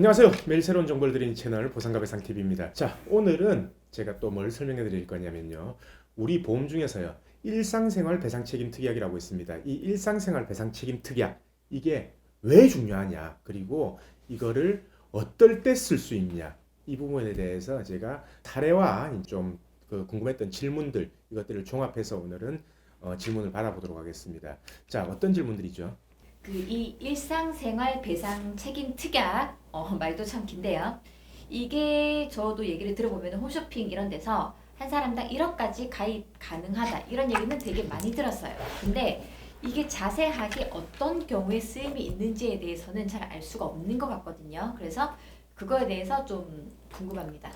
안녕하세요. 매일 새로운 정보를 드리는 채널 보상갑의 상TV입니다. 자, 오늘은 제가 또 뭘 설명해 드릴 거냐면요. 우리 보험 중에서요. 일상생활 배상 책임 특약이라고 있습니다. 이 일상생활 배상 책임 특약 이게 왜 중요하냐? 그리고 이거를 어떨 때 쓸 수 있냐? 이 부분에 대해서 제가 사례와 좀 그 궁금했던 질문들 이것들을 종합해서 오늘은 어, 질문을 받아보도록 하겠습니다. 자, 어떤 질문들이죠? 그 이 일상생활 배상 책임 특약 어, 말도 참 긴데요. 이게 저도 얘기를 들어보면 홈쇼핑 이런 데서 한 사람당 1억까지 가입 가능하다 이런 얘기는 되게 많이 들었어요. 근데 이게 자세하게 어떤 경우에 쓰임이 있는지에 대해서는 잘 알 수가 없는 것 같거든요. 그래서 그거에 대해서 좀 궁금합니다.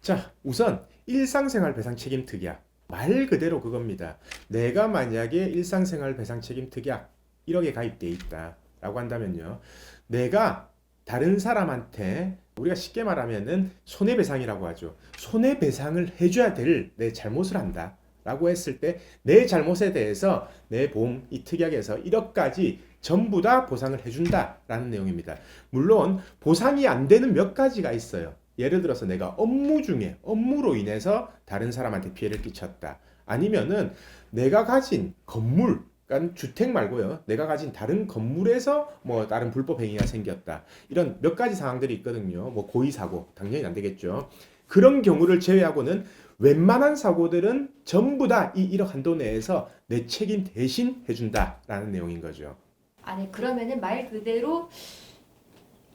자, 우선 일상생활 배상 책임 특약. 말 그대로 그겁니다. 내가 만약에 일상생활 배상 책임 특약 1억에 가입돼 있다라고 한다면요. 내가 다른 사람한테 우리가 쉽게 말하면은 손해배상이라고 하죠. 손해배상을 해줘야 될 내 잘못을 한다. 라고 했을 때 내 잘못에 대해서 내 보험 이 특약에서 1억까지 전부 다 보상을 해준다 라는 내용입니다. 물론 보상이 안 되는 몇 가지가 있어요. 예를 들어서 내가 업무 중에 업무로 인해서 다른 사람한테 피해를 끼쳤다. 아니면은 내가 가진 건물, 그러니까 주택 말고요. 내가 가진 다른 건물에서 뭐 다른 불법 행위가 생겼다. 이런 몇 가지 상황들이 있거든요. 뭐 고의 사고 당연히 안 되겠죠. 그런 경우를 제외하고는 웬만한 사고들은 전부 다 이 1억 한도 내에서 내 책임 대신 해준다라는 내용인 거죠. 아니 그러면은 말 그대로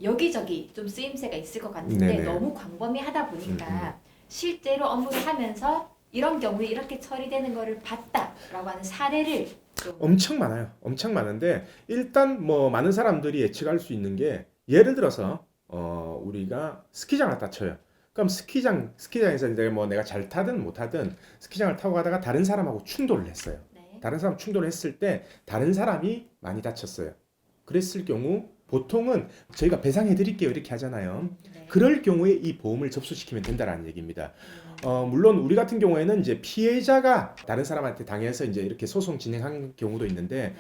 여기저기 좀 쓰임새가 있을 것 같은데 네네. 너무 광범위하다 음, 보니까 실제로 업무를 하면서 이런 경우에 이렇게 처리되는 거를 봤다라고 하는 사례를 좀 엄청 많아요. 엄청 많은데 일단 뭐 많은 사람들이 예측할 수 있는 게 예를 들어서 어 우리가 스키장을 갔다 쳐요. 그럼 스키장 스키장에서 이제 뭐 내가 잘 타든 못 타든 스키장을 타고 가다가 다른 사람하고 충돌을 했어요. 네. 다른 사람 충돌을 했을 때 다른 사람이 많이 다쳤어요. 그랬을 경우 보통은 저희가 배상해 드릴게요 이렇게 하잖아요. 네. 그럴 경우에 이 보험을 접수시키면 된다라는 얘기입니다. 어, 물론 우리 같은 경우에는 이제 피해자가 다른 사람한테 당해서 이제 이렇게 소송 진행한 경우도 있는데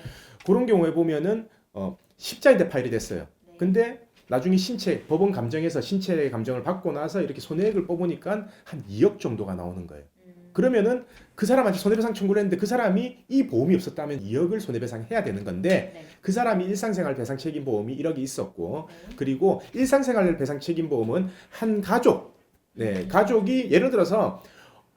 그런 경우에 보면은 어, 십자인대 파일이 됐어요. 네. 근데 나중에 신체 법원 감정에서 신체 감정을 받고 나서 이렇게 손해액을 뽑으니까 한 2억 정도가 나오는 거예요. 음, 그러면은 그 사람한테 손해배상 청구를 했는데 그 사람이 이 보험이 없었다면 2억을 손해배상 해야 되는 건데 네. 그 사람이 일상생활 배상 책임 보험이 1억이 있었고 네. 그리고 일상생활 배상 책임 보험은 한 가족 네 가족이 예를 들어서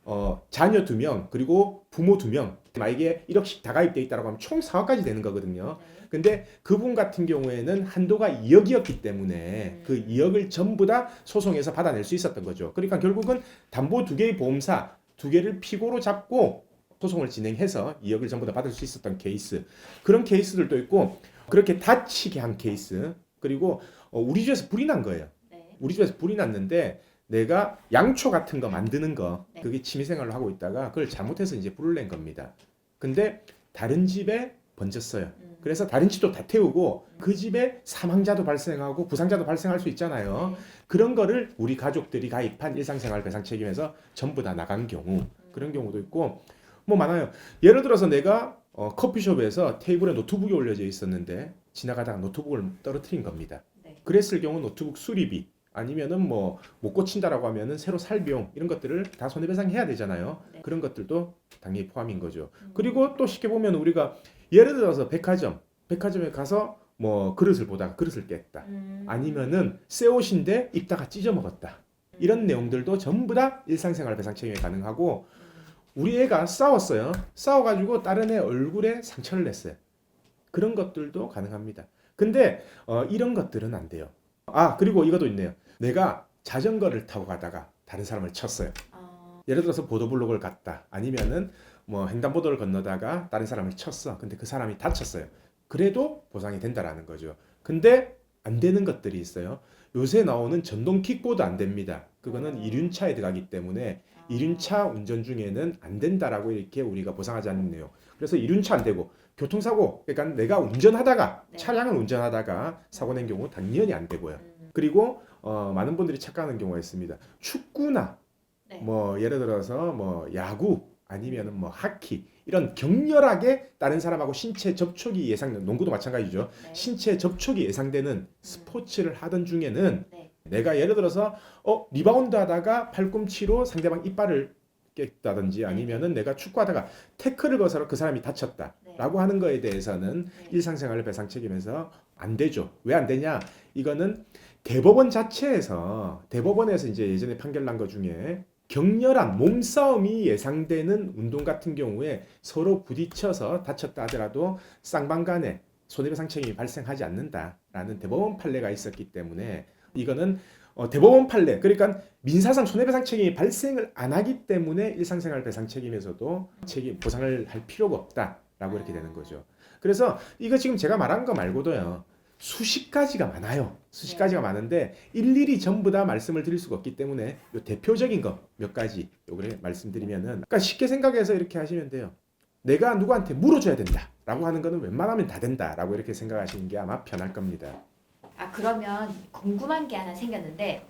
어, 자녀 두 명 그리고 부모 두 명 만약에 1억씩 다 가입돼 있다라고 하면 총 4억까지 되는 거거든요. 네. 근데 그분 같은 경우에는 한도가 2억이었기 때문에 그 2억을 전부 다 소송에서 받아낼 수 있었던 거죠. 그러니까 결국은 담보 두 개의 보험사 두 개를 피고로 잡고 소송을 진행해서 2억을 전부 다 받을 수 있었던 케이스. 그런 케이스들도 있고 그렇게 다치게 한 케이스. 그리고 어, 우리 집에서 불이 난 거예요. 네. 우리 집에서 불이 났는데 내가 양초 같은 거 만드는 거 네. 그게 취미생활로 하고 있다가 그걸 잘못해서 이제 불을 낸 겁니다. 근데 다른 집에 번졌어요. 음, 그래서 다른 집도 다 태우고 그 집에 사망자도 발생하고 부상자도 발생할 수 있잖아요. 네. 그런 거를 우리 가족들이 가입한 일상생활 배상 책임에서 전부 다 나간 경우 음. 그런 경우도 있고 뭐 많아요. 예를 들어서 내가 어, 커피숍에서 테이블에 노트북이 올려져 있었는데 지나가다가 노트북을 떨어뜨린 겁니다. 네. 그랬을 경우 노트북 수리비 아니면은 뭐 못 고친다라고 하면은 새로 살 비용 이런 것들을 다 손해배상해야 되잖아요. 네. 그런 것들도 당연히 포함인 거죠. 음. 그리고 또 쉽게 보면 우리가 예를 들어서 백화점, 백화점에 가서 뭐 그릇을 보다가 그릇을 깼다. 음. 아니면은 새 옷인데 입다가 찢어 먹었다. 이런 내용들도 전부 다 일상생활 배상 책임이 가능하고 음. 우리 애가 싸웠어요. 싸워가지고 다른 애 얼굴에 상처를 냈어요. 그런 것들도 가능합니다. 근데 어, 이런 것들은 안 돼요. 아 그리고 이것도 있네요. 내가 자전거를 타고 가다가 다른 사람을 쳤어요. 어, 예를 들어서 보도블록을 갔다. 아니면은 뭐 횡단보도를 건너다가 다른 사람을 쳤어. 근데 그 사람이 다쳤어요. 그래도 보상이 된다라는 거죠. 근데 안 되는 것들이 있어요. 요새 나오는 전동 킥보드 안 됩니다. 그거는 음. 이륜차에 들어가기 때문에 이륜차 운전 중에는 안 된다라고 이렇게 우리가 보상하지 않는 내용. 그래서 이륜차 안 되고 교통사고 그러니까 내가 운전하다가 네. 차량을 운전하다가 사고 낸 경우 당연히 안 되고요. 음, 그리고 어, 많은 분들이 착각하는 경우가 있습니다. 축구나 네. 뭐 예를 들어서 뭐 야구 아니면은 뭐 하키 이런 격렬하게 다른 사람하고 신체 접촉이 예상 농구도 마찬가지죠. 네. 신체 접촉이 예상되는 스포츠를 하던 중에는 네. 내가 예를 들어서 어 리바운드 하다가 팔꿈치로 상대방 이빨을 깼다든지 아니면은 내가 축구하다가 태클을 거서서 그 사람이 다쳤다라고 하는 거에 대해서는 네. 일상생활 배상 책임에서 안 되죠. 왜 안 되냐? 이거는 대법원 자체에서 대법원에서 이제 예전에 판결 난 것 중에 격렬한 몸싸움이 예상되는 운동 같은 경우에 서로 부딪혀서 다쳤다 하더라도 쌍방간에 손해배상 책임이 발생하지 않는다라는 대법원 판례가 있었기 때문에 이거는 어, 대법원 판례 그러니까 민사상 손해배상 책임이 발생을 안 하기 때문에 일상생활 배상 책임에서도 책임 보상을 할 필요가 없다라고 이렇게 되는 거죠. 그래서 이거 지금 제가 말한 거 말고도요. 수십 가지가 많아요. 수십 네. 가지가 많은데 일일이 전부 다 말씀을 드릴 수가 없기 때문에 요 대표적인 거 몇 가지 요거를 말씀드리면은 그러니까 쉽게 생각해서 이렇게 하시면 돼요. 내가 누구한테 물어줘야 된다라고 하는 거는 웬만하면 다 된다라고 이렇게 생각하시는 게 아마 편할 겁니다. 아 그러면 궁금한 게 하나 생겼는데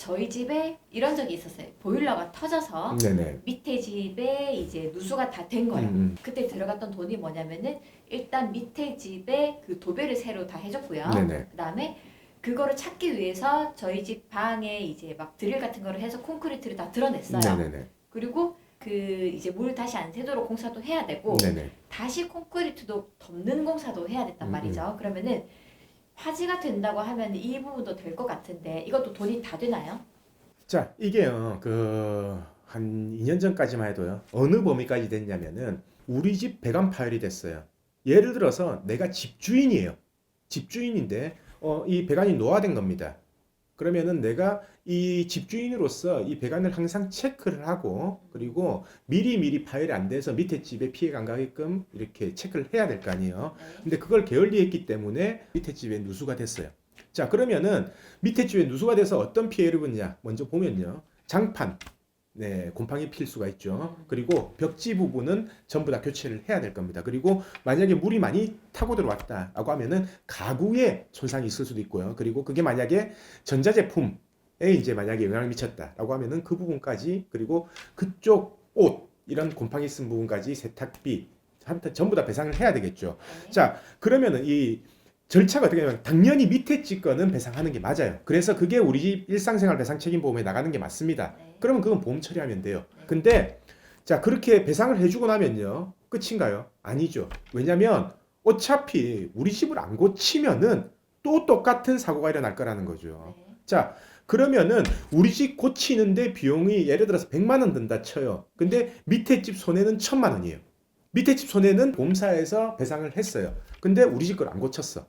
저희 집에 이런 적이 있었어요. 보일러가 터져서 네네. 밑에 집에 이제 누수가 다 된 거예요. 음, 음. 그때 들어갔던 돈이 뭐냐면은 일단 밑에 집에 그 도배를 새로 다 해줬고요. 네네. 그다음에 그거를 찾기 위해서 저희 집 방에 이제 막 드릴 같은 거를 해서 콘크리트를 다 드러냈어요. 네네네. 그리고 그 이제 물 다시 안 새도록 공사도 해야 되고 네네. 다시 콘크리트도 덮는 공사도 해야 됐단 음, 말이죠. 그러면은 화지가 된다고 하면 이 부분도 될 것 같은데 이것도 돈이 다 되나요? 자, 이게요, 그, 한 2년 전까지만 해도요, 어느 범위까지 됐냐면은, 우리 집 배관 파열이 됐어요. 예를 들어서 내가 집주인이에요. 집주인인데, 어, 이 배관이 노화된 겁니다. 그러면은 내가 이 집주인으로서 이 배관을 항상 체크를 하고, 그리고 미리 미리 파열이 안 돼서 밑에 집에 피해가 안 가게끔 이렇게 체크를 해야 될 거 아니에요. 네. 근데 그걸 게을리했기 때문에 밑에 집에 누수가 됐어요. 자, 그러면은 밑에 집에 누수가 돼서 어떤 피해를 봤냐? 먼저 보면요. 장판. 네, 곰팡이 필 수가 있죠. 그리고 벽지 부분은 전부 다 교체를 해야 될 겁니다. 그리고 만약에 물이 많이 타고 들어왔다라고 하면은 가구에 손상이 있을 수도 있고요. 그리고 그게 만약에 전자제품에 이제 만약에 영향을 미쳤다라고 하면은 그 부분까지 그리고 그쪽 옷 이런 곰팡이 쓴 부분까지 세탁비 한테 전부 다 배상을 해야 되겠죠. 네. 자, 그러면은 이 절차가 어떻게 되냐면 당연히 밑에 집 거는 배상하는 게 맞아요. 그래서 그게 우리 집 일상생활 배상 책임 보험에 나가는 게 맞습니다. 네. 그러면 그건 보험 처리하면 돼요. 네. 근데 자, 그렇게 배상을 해주고 나면요. 끝인가요? 아니죠. 왜냐면 어차피 우리 집을 안 고치면은 또 똑같은 사고가 일어날 거라는 거죠. 네. 자, 그러면은 우리 집 고치는데 비용이 예를 들어서 100만 원 든다 쳐요. 근데 밑에 집 손해는 1000만 원이에요. 밑에 집 손해는 보험사에서 배상을 했어요. 근데 우리 집 걸 안 고쳤어.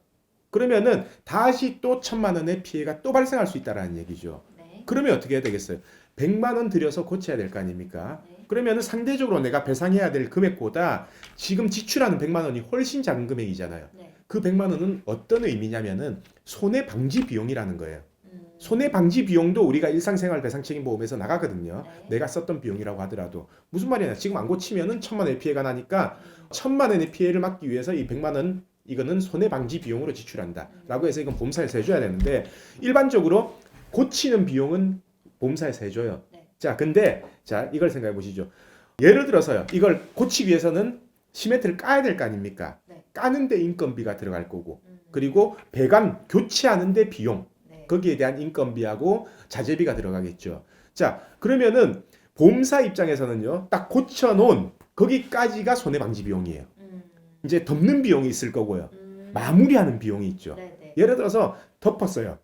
그러면은 다시 또 1000만 원의 피해가 또 발생할 수 있다라는 얘기죠. 네. 그러면 어떻게 해야 되겠어요? 100만 원 들여서 고쳐야 될 거 아닙니까? 네. 그러면은 상대적으로 내가 배상해야 될 금액보다 지금 지출하는 100만 원이 훨씬 작은 금액이잖아요. 네. 그 100만 원은 어떤 의미냐면은 손해 방지 비용이라는 거예요. 음. 손해 방지 비용도 우리가 일상생활 배상 책임 보험에서 나가거든요. 네. 내가 썼던 비용이라고 하더라도 무슨 말이냐? 지금 안 고치면은 천만 원의 피해가 나니까 음. 천만 원의 피해를 막기 위해서 이 100만 원 이거는 손해 방지 비용으로 지출한다라고 해서 이건 보험사에서 해줘야 되는데 일반적으로 고치는 비용은 보험사에서 해줘요. 네. 자, 근데 자 이걸 생각해 보시죠. 예를 들어서요, 이걸 고치기 위해서는 시멘트를 까야 될 거 아닙니까? 네. 까는데 인건비가 들어갈 거고 음. 그리고 배관 교체하는데 비용 네. 거기에 대한 인건비하고 자재비가 들어가겠죠. 자, 그러면은 보험사 입장에서는요, 딱 고쳐 놓은 거기까지가 손해 방지 비용이에요. 음. 이제 덮는 비용이 있을 거고요. 음. 마무리하는 비용이 있죠. 네, 네. 예를 들어서 덮었어요.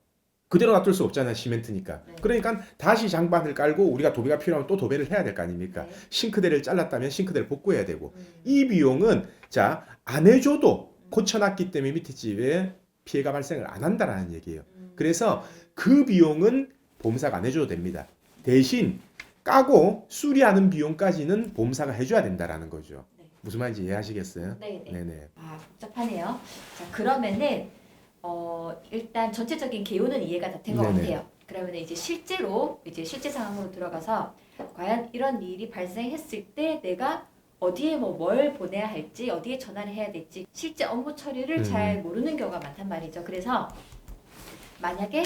그대로 놔둘 수 없잖아요, 시멘트니까. 네. 그러니까 다시 장판을 깔고 우리가 도배가 필요하면 또 도배를 해야 될 거 아닙니까? 네. 싱크대를 잘랐다면 싱크대를 복구해야 되고. 음. 이 비용은 자, 안 해줘도 고쳐놨기 때문에 밑에 집에 피해가 발생을 안 한다라는 얘기예요. 음. 그래서 그 비용은 보험사가 안 해줘도 됩니다. 대신 까고 수리하는 비용까지는 보험사가 해줘야 된다라는 거죠. 네. 무슨 말인지 이해하시겠어요? 네, 네. 네네. 아 복잡하네요. 자 그러면은 어 일단 전체적인 개요는 이해가 다 된 것 네네. 같아요. 그러면 이제 실제로 이제 실제 상황으로 들어가서 과연 이런 일이 발생했을 때 내가 어디에 뭐 뭘 보내야 할지 어디에 전화를 해야 될지 실제 업무 처리를 음. 잘 모르는 경우가 많단 말이죠. 그래서 만약에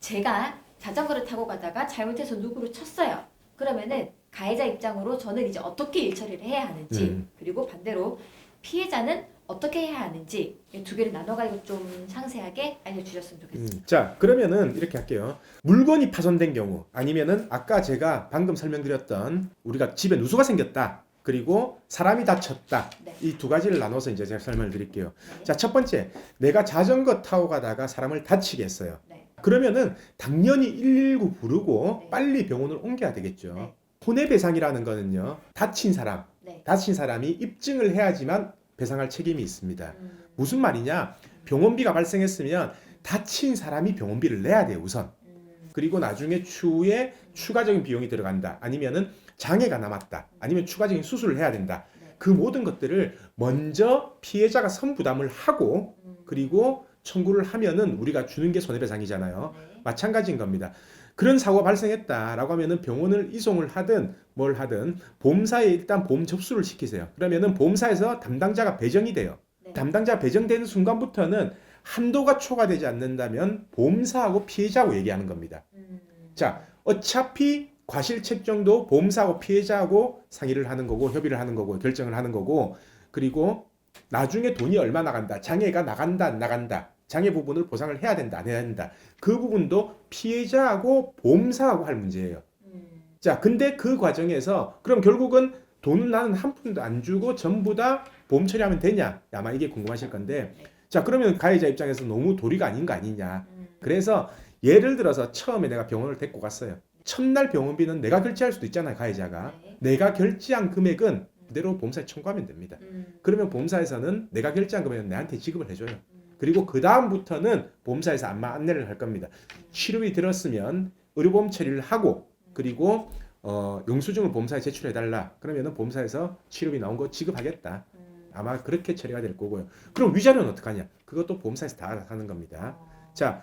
제가 자전거를 타고 가다가 잘못해서 누구를 쳤어요. 그러면은 가해자 입장으로 저는 이제 어떻게 일 처리를 해야 하는지 음. 그리고 반대로 피해자는 어떻게 해야 하는지 이두 개를 나눠가지고 좀 상세하게 알려주셨으면 좋겠습니다. 음, 자 그러면은 이렇게 할게요. 물건이 파손된 경우 아니면은 아까 제가 방금 설명드렸던 우리가 집에 누수가 생겼다. 그리고 사람이 다쳤다. 네. 이 두 가지를 나눠서 이제 제가 설명을 드릴게요. 네. 자, 첫 번째. 내가 자전거 타고 가다가 사람을 다치게 했어요. 네. 그러면은 당연히 119 부르고 네. 빨리 병원을 옮겨야 되겠죠. 네. 손해배상이라는 거는요. 다친 사람, 네. 다친 사람이 입증을 해야지만 배상할 책임이 있습니다. 음, 무슨 말이냐? 병원비가 발생했으면 다친 사람이 병원비를 내야 돼요, 우선. 음, 그리고 나중에 추후에 추가적인 비용이 들어간다. 아니면은 장애가 남았다. 아니면 추가적인 수술을 해야 된다. 네. 그 모든 것들을 먼저 피해자가 선부담을 하고 음, 그리고 청구를 하면은 우리가 주는 게 손해배상이잖아요. 네. 마찬가지인 겁니다. 그런 사고가 발생했다라고 하면은 병원을 이송을 하든 뭘 하든 보험사에 일단 보험 접수를 시키세요. 그러면은 보험사에서 담당자가 배정이 돼요. 네. 담당자 배정되는 순간부터는 한도가 초과되지 않는다면 보험사하고 피해자하고 얘기하는 겁니다. 음, 자, 어차피 과실책 정도 보험사하고 피해자하고 상의를 하는 거고 협의를 하는 거고 결정을 하는 거고 그리고 나중에 돈이 얼마 나간다 장애가 나간다 안 나간다 장애 부분을 보상을 해야 된다 안 해야 된다 그 부분도 피해자하고 보험사하고 할 문제예요. 음, 자, 근데 그 과정에서 그럼 결국은 돈은 나는 한 푼도 안 주고 전부 다 보험 처리하면 되냐? 아마 이게 궁금하실 건데 자 그러면 가해자 입장에서 너무 도리가 아닌 거 아니냐? 음, 그래서 예를 들어서 처음에 내가 병원을 데리고 갔어요. 첫날 병원비는 내가 결제할 수도 있잖아요, 가해자가. 네. 내가 결제한 금액은 그대로 보험사에 청구하면 됩니다. 음, 그러면 보험사에서는 내가 결제한 금액은 내한테 지급을 해줘요. 음, 그리고 그 다음부터는 보험사에서 아마 안내를 할 겁니다. 치료비 들었으면 의료보험 처리를 하고 그리고 어, 영수증을 보험사에 제출해 달라. 그러면은 보험사에서 치료비 나온 거 지급하겠다. 음, 아마 그렇게 처리가 될 거고요. 그럼 위자료는 어떡하냐? 그것도 보험사에서 다 하는 겁니다. 어, 자,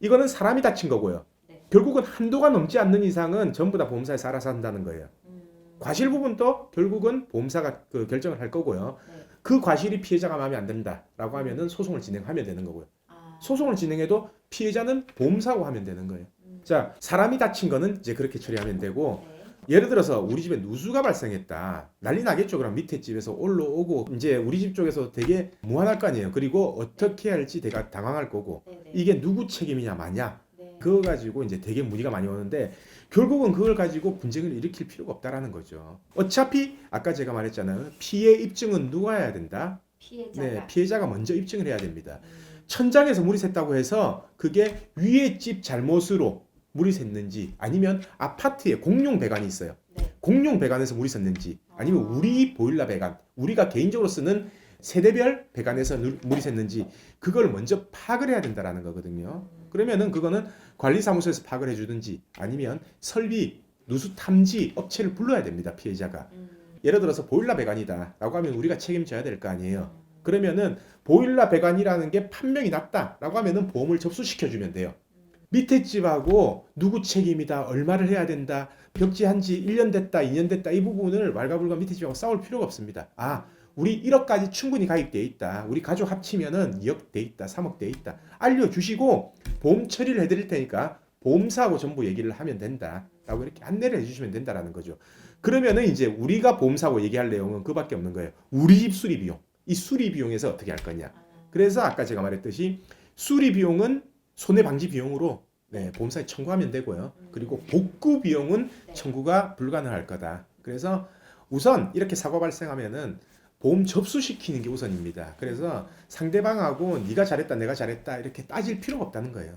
이거는 사람이 다친 거고요. 네. 결국은 한도가 넘지 않는 이상은 전부 다 보험사에서 알아서 한다는 거예요. 음, 과실 부분도 결국은 보험사가 그 결정을 할 거고요. 네. 그 과실이 피해자가 마음에 안 든다라고 하면은 소송을 진행하면 되는 거고요. 아, 소송을 진행해도 피해자는 보험사고 하면 되는 거예요. 음, 자, 사람이 다친 거는 이제 그렇게 처리하면 되고 네. 예를 들어서 우리 집에 누수가 발생했다. 난리 나겠죠. 그럼 밑에 집에서 올라오고 이제 우리 집 쪽에서 되게 무한할 거 아니에요. 그리고 어떻게 할지 내가 당황할 거고 네, 네. 이게 누구 책임이냐 마냐 네. 그거 가지고 이제 되게 문의가 많이 오는데 결국은 그걸 가지고 분쟁을 일으킬 필요가 없다라는 거죠. 어차피 아까 제가 말했잖아요. 피해 입증은 누가 해야 된다? 피해자가 네, 피해자가 먼저 입증을 해야 됩니다. 음, 천장에서 물이 샜다고 해서 그게 위에 집 잘못으로 물이 샜는지 아니면 아파트에 공용 배관이 있어요. 네. 공용 배관에서 물이 샜는지 아니면 우리 보일러 배관, 우리가 개인적으로 쓰는 세대별 배관에서 누- 물이 샜는지 그걸 먼저 파악을 해야 된다라는 거거든요. 음, 그러면은 그거는 관리사무소에서 파악을 해주든지 아니면 설비 누수 탐지 업체를 불러야 됩니다 피해자가. 음, 예를 들어서 보일러 배관이다라고 하면 우리가 책임져야 될 거 아니에요. 음, 그러면은 보일러 배관이라는 게 판명이 났다라고 하면은 보험을 접수시켜 주면 돼요. 음, 밑에 집하고 누구 책임이다 얼마를 해야 된다 벽지한 지 1년 됐다 2년 됐다 이 부분을 왈가불가 밑에 집하고 싸울 필요가 없습니다. 아 우리 1억까지 충분히 가입돼 있다. 우리 가족 합치면은 2억 돼 있다. 3억 돼 있다. 알려주시고 보험 처리를 해드릴 테니까 보험사하고 전부 얘기를 하면 된다. 라고 이렇게 안내를 해주시면 된다라는 거죠. 그러면은 이제 우리가 보험사하고 얘기할 내용은 그 밖에 없는 거예요. 우리 집 수리 비용. 이 수리 비용에서 어떻게 할 거냐. 아, 그래서 아까 제가 말했듯이 수리 비용은 손해 방지 비용으로 네, 보험사에 청구하면 되고요. 그리고 복구 비용은 네. 청구가 불가능할 거다. 그래서 우선 이렇게 사고 발생하면은 보험 접수시키는 게 우선입니다. 그래서 상대방하고 네가 잘했다, 내가 잘했다 이렇게 따질 필요가 없다는 거예요.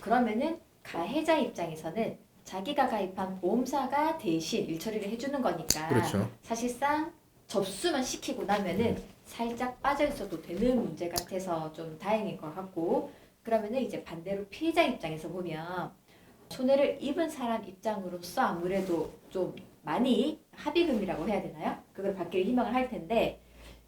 그러면은 가해자 입장에서는 자기가 가입한 보험사가 대신 일처리를 해주는 거니까 그렇죠. 사실상 접수만 시키고 나면은 살짝 빠져 있어도 되는 문제 같아서 좀 다행인 것 같고 그러면은 이제 반대로 피해자 입장에서 보면 손해를 입은 사람 입장으로서 아무래도 좀 많이 합의금이라고 해야 되나요? 그걸 받기를 희망을 할 텐데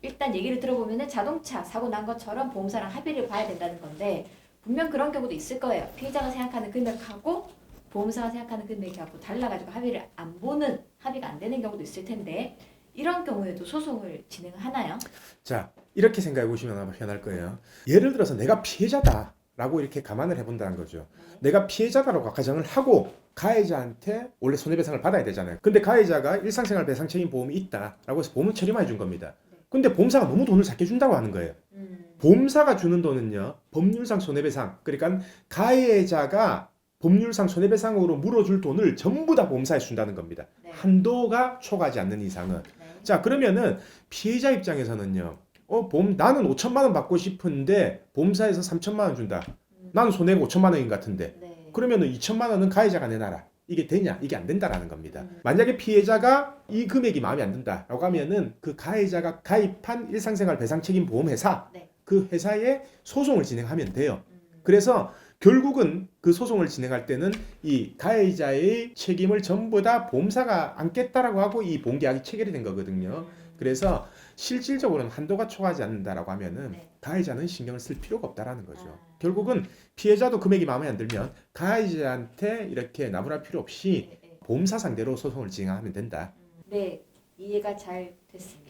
일단 얘기를 들어보면은 자동차 사고 난 것처럼 보험사랑 합의를 봐야 된다는 건데 분명 그런 경우도 있을 거예요. 피해자가 생각하는 금액하고 보험사가 생각하는 금액하고 달라가지고 합의를 안 보는 합의가 안 되는 경우도 있을 텐데 이런 경우에도 소송을 진행하나요? 자, 이렇게 생각해 보시면 아마 편할 거예요. 예를 들어서 내가 피해자다 라고 이렇게 감안을 해본다는 거죠. 내가 피해자다라고 가정을 하고 가해자한테 원래 손해배상을 받아야 되잖아요. 근데 가해자가 일상생활 배상 책임 보험이 있다라고 해서 보험을 처리만 해준 겁니다. 네. 근데 보험사가 너무 돈을 작게 준다고 하는 거예요. 음. 보험사가 주는 돈은요. 법률상 손해배상. 그러니까 가해자가 법률상 손해배상으로 물어줄 돈을 전부 다 보험사에 준다는 겁니다. 네. 한도가 초과하지 않는 이상은. 네. 자, 그러면은 피해자 입장에서는요. 어, 보험 나는 5천만 원 받고 싶은데 보험사에서 3천만 원 준다. 음. 나는 손해가 5천만 원인 것 같은데. 네. 그러면은 2천만 원은 가해자가 내놔라. 이게 되냐? 이게 안 된다라는 겁니다. 음. 만약에 피해자가 이 금액이 마음에 안 든다라고 하면은 그 가해자가 가입한 일상생활 배상 책임 보험 회사 네. 그 회사에 소송을 진행하면 돼요. 음. 그래서 결국은 그 소송을 진행할 때는 이 가해자의 책임을 전부 다 보험사가 안겠다라고 하고 이 보험계약이 체결이 된 거거든요. 음. 그래서 실질적으로는 한도가 초과하지 않는다라고 하면은 네. 가해자는 신경을 쓸 필요가 없다라는 거죠. 아. 결국은 피해자도 금액이 마음에 안 들면 가해자한테 이렇게 나무랄 필요 없이 네, 네. 보험사 상대로 소송을 진행하면 된다. 음. 네, 이해가 잘 됐습니다.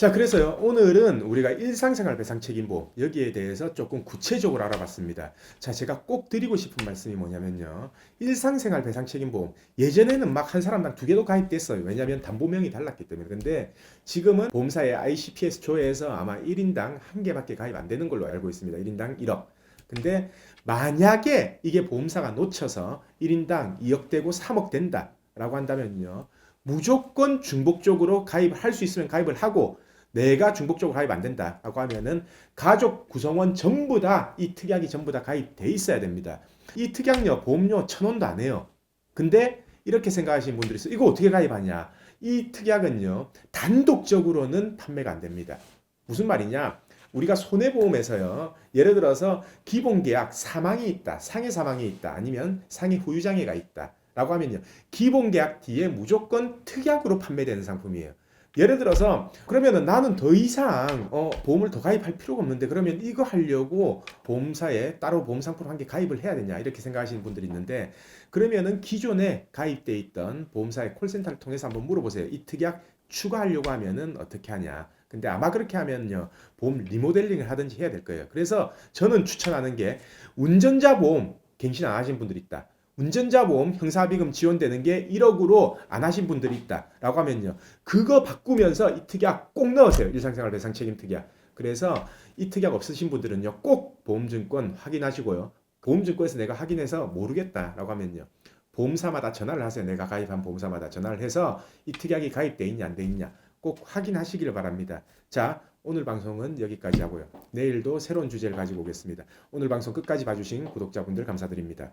자, 그래서요, 오늘은 우리가 일상생활 배상 책임보험, 여기에 대해서 조금 구체적으로 알아봤습니다. 자, 제가 꼭 드리고 싶은 말씀이 뭐냐면요. 일상생활 배상 책임보험, 예전에는 막 한 사람당 두 개도 가입됐어요. 왜냐하면 담보명이 달랐기 때문에. 근데 지금은 보험사의 ICPS 조회에서 아마 1인당 한 개밖에 가입 안 되는 걸로 알고 있습니다. 1인당 1억. 근데 만약에 이게 보험사가 놓쳐서 1인당 2억 되고 3억 된다라고 한다면요. 무조건 중복적으로 가입할 수 있으면 가입을 하고 내가 중복적으로 가입 안 된다라고 하면은 가족 구성원 전부 다 이 특약이 전부 다 가입돼 있어야 됩니다. 이 특약료 보험료 천 원도 안 해요. 근데 이렇게 생각하시는 분들이 있어요. 이거 어떻게 가입하냐? 이 특약은요 단독적으로는 판매가 안 됩니다. 무슨 말이냐? 우리가 손해보험에서요 예를 들어서 기본계약 사망이 있다, 상해 사망이 있다, 아니면 상해 후유장애가 있다. 라고 하면요. 기본계약 뒤에 무조건 특약으로 판매되는 상품이에요. 예를 들어서 그러면은 나는 더 이상 어, 보험을 더 가입할 필요가 없는데 그러면 이거 하려고 보험사에 따로 보험 상품 한 개 가입을 해야 되냐 이렇게 생각하시는 분들이 있는데 그러면은 기존에 가입돼 있던 보험사의 콜센터를 통해서 한번 물어보세요. 이 특약 추가하려고 하면은 어떻게 하냐. 근데 아마 그렇게 하면요 보험 리모델링을 하든지 해야 될 거예요. 그래서 저는 추천하는 게 운전자 보험 갱신 안 하신 분들이 있다. 운전자 보험 형사비금 지원되는 게 1억으로 안 하신 분들이 있다라고 하면요. 그거 바꾸면서 이 특약 꼭 넣으세요. 일상생활 배상 책임 특약. 그래서 이 특약 없으신 분들은요. 꼭 보험증권 확인하시고요. 보험증권에서 내가 확인해서 모르겠다라고 하면요. 보험사마다 전화를 하세요. 내가 가입한 보험사마다 전화를 해서 이 특약이 가입돼 있냐 안 돼 있냐 꼭 확인하시기를 바랍니다. 자, 오늘 방송은 여기까지 하고요. 내일도 새로운 주제를 가지고 오겠습니다. 오늘 방송 끝까지 봐주신 구독자분들 감사드립니다.